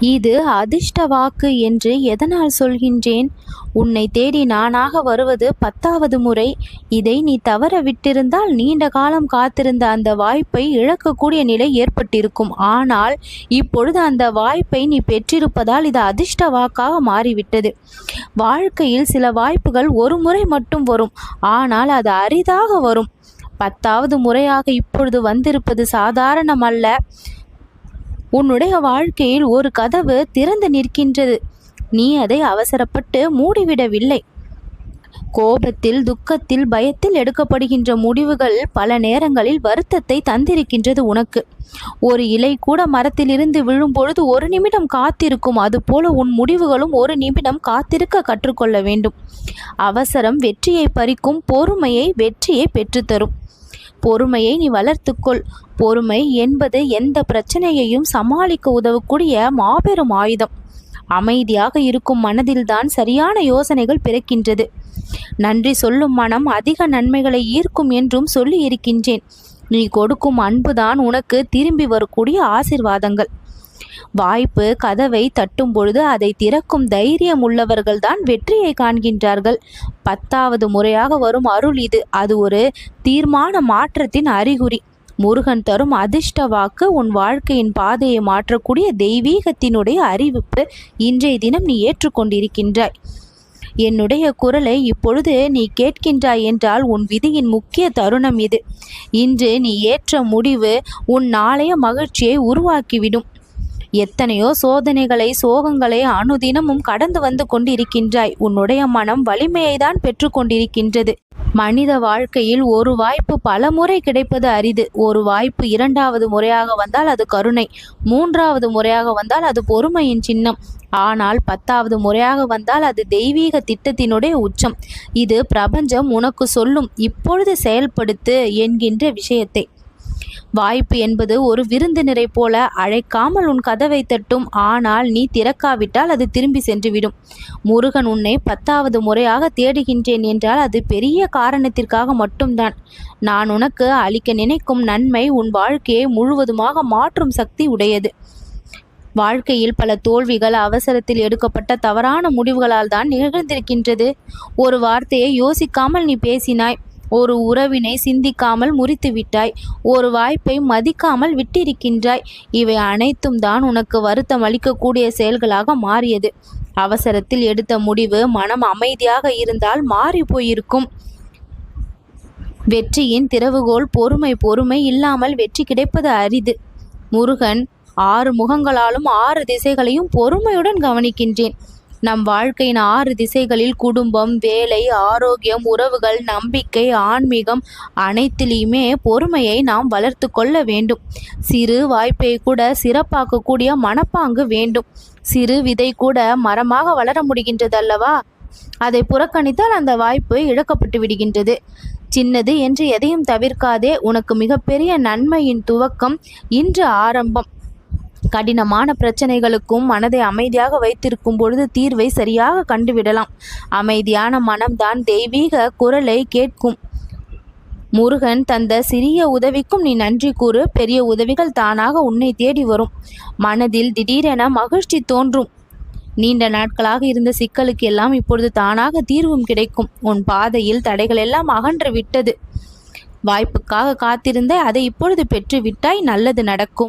இது அதிர்ஷ்ட வாக்கு என்று எதனால் சொல்கின்றேன்? உன்னை தேடி நானாக வருவது பத்தாவது முறை. இதை நீ தவற விட்டிருந்தால் நீண்ட காலம் காத்திருந்த அந்த வாய்ப்பை இழக்கக்கூடிய நிலை ஏற்பட்டிருக்கும். ஆனால் இப்பொழுது அந்த வாய்ப்பை நீ பெற்றிருப்பதால் இது அதிர்ஷ்ட வாக்காக மாறிவிட்டது. வாழ்க்கையில் சில வாய்ப்புகள் ஒரு முறை மட்டும் வரும். ஆனால் அது அரிதாக வரும். பத்தாவது முறையாக இப்பொழுது வந்திருப்பது சாதாரணமல்ல. உன்னுடைய வாழ்க்கையில் ஒரு கதவு திறந்து நிற்கின்றது. நீ அதை அவசரப்பட்டு மூடிவிடவில்லை. கோபத்தில் துக்கத்தில் பயத்தில் எடுக்கப்படுகின்ற முடிவுகள் பல நேரங்களில் வருத்தத்தை தந்திருக்கின்றது உனக்கு. ஒரு இலை கூட மரத்திலிருந்து விழும் பொழுது ஒரு நிமிடம் காத்திருக்கும். அதுபோல உன் முடிவுகளும் ஒரு நிமிடம் காத்திருக்க கற்றுக்கொள்ள வேண்டும். அவசரம் வெற்றியை பறிக்கும் பொறுமையை வெற்றியை பெற்றுத்தரும். பொறுமையை நீ வளர்த்துக்கொள். பொறுமை என்பது எந்த பிரச்சனையையும் சமாளிக்க உதவக்கூடிய மாபெரும் ஆயுதம். அமைதியாக இருக்கும் மனதில்தான் சரியான யோசனைகள் பிறக்கின்றது. நன்றி சொல்லும் மனம் அதிக நன்மைகளை ஈர்க்கும் என்றும் சொல்லி இருக்கின்றேன் நீ கொடுக்கும் அன்புதான் உனக்கு திரும்பி வரக்கூடிய ஆசிர்வாதங்கள். வாய்ப்பு கதவை தட்டும் பொழுது அதை திறக்கும் தைரியம் உள்ளவர்கள்தான் வெற்றியை காண்கின்றார்கள். பத்தாவது முறையாக வரும் அருள் இது. அது ஒரு தீர்மான மாற்றத்தின் அறிகுறி. முருகன் தரும் அதிர்ஷ்ட வாக்கு உன் வாழ்க்கையின் பாதையை மாற்றக்கூடிய தெய்வீகத்தினுடைய அறிவிப்பு இன்றைய தினம் நீ ஏற்றுக்கொண்டிருக்கின்றாய். என்னுடைய குரலை இப்பொழுது நீ கேட்கின்றாய் என்றால் உன் விதியின் முக்கிய தருணம் இது. இன்று நீ ஏற்ற முடிவு உன் நாளைய மகிழ்ச்சியை உருவாக்கிவிடும். எத்தனையோ சோதனைகளை சோகங்களை அனுதினமும் கடந்து வந்து கொண்டிருக்கின்றாய். உன்னுடைய மனம் வலிமையை தான் பெற்று கொண்டிருக்கின்றது. மனித வாழ்க்கையில் ஒரு வாய்ப்பு பல முறை கிடைப்பது அரிது. ஒரு வாய்ப்பு இரண்டாவது முறையாக வந்தால் அது கருணை. மூன்றாவது முறையாக வந்தால் அது பொறுமையின் சின்னம். ஆனால் பத்தாவது முறையாக வந்தால் அது தெய்வீக திட்டத்தினுடைய உச்சம். இது பிரபஞ்சம் உனக்கு சொல்லும் இப்பொழுது செயல்படுத்து என்கின்ற விஷயத்தை. வாய்ப்பு என்பது ஒரு விருந்தினரை போல அழைக்காமல் உன் கதவை தட்டும். ஆனால் நீ திறக்காவிட்டால் அது திரும்பி சென்றுவிடும். முருகன் உன்னை பத்தாவது முறையாக தேடுகின்றேன் என்றால் அது பெரிய காரணத்திற்காக மட்டும்தான். நான் உனக்கு அளிக்க நினைக்கும் நன்மை உன் வாழ்க்கையை முழுவதுமாக மாற்றும் சக்தி உடையது. வாழ்க்கையில் பல தோல்விகள் அவசரத்தில் எடுக்கப்பட்ட தவறான முடிவுகளால் தான் நிகழ்ந்திருக்கின்றது. ஒரு வார்த்தையை யோசிக்காமல் நீ பேசினாய். ஒரு உறவினை சிந்திக்காமல் முறித்து விட்டாய் ஒரு வாய்ப்பை மதிக்காமல் விட்டிருக்கின்றாய். இவை அனைத்தும் தான் உனக்கு வருத்தம் அளிக்கக்கூடிய செயல்களாக மாறியது. அவசரத்தில் எடுத்த முடிவு மனம் அமைதியாக இருந்தால் மாறி போயிருக்கும். வெற்றியின் திறவுகோல் பொறுமை பொறுமை இல்லாமல் வெற்றி கிடைப்பது அரிது. முருகன் ஆறு முகங்களாலும் ஆறு திசைகளையும் பொறுமையுடன் கவனிக்கின்றேன். நம் வாழ்க்கையின் ஆறு திசைகளில் குடும்பம் வேலை ஆரோக்கியம் உறவுகள் நம்பிக்கை ஆன்மீகம் அனைத்திலையுமே பொறுமையை நாம் வளர்த்து கொள்ள வேண்டும். சிறு வாய்ப்பை கூட சிறப்பாக்கக்கூடிய மனப்பாங்கு வேண்டும். சிறு விதை கூட மரமாக வளர முடிகின்றது அல்லவா அதை புறக்கணித்தால் அந்த வாய்ப்பு இழக்கப்பட்டு விடுகின்றது. சின்னது என்று எதையும் தவிர்க்காதே உனக்கு மிகப்பெரிய நன்மையின் துவக்கம் இன்று ஆரம்பம். கடினமான பிரச்சனைகளுக்கும் மனதை அமைதியாக வைத்திருக்கும் பொழுது தீர்வை சரியாக கண்டுவிடலாம். அமைதியான மனம்தான் தெய்வீக குரலை கேட்கும். முருகன் தந்த சிறிய உதவிக்கும் நீ நன்றி கூறு. பெரிய உதவிகள் தானாக உன்னை தேடி வரும். மனதில் திடீரென மகிழ்ச்சி தோன்றும். நீண்ட நாட்களாக இருந்த சிக்கலுக்கு எல்லாம் இப்பொழுது தானாக தீர்வும் கிடைக்கும். உன் பாதையில் தடைகள் எல்லாம் அகன்று விட்டது. வாய்ப்புக்காக காத்திருந்த அதை இப்பொழுது பெற்று விட்டாய் நல்லது நடக்கும்.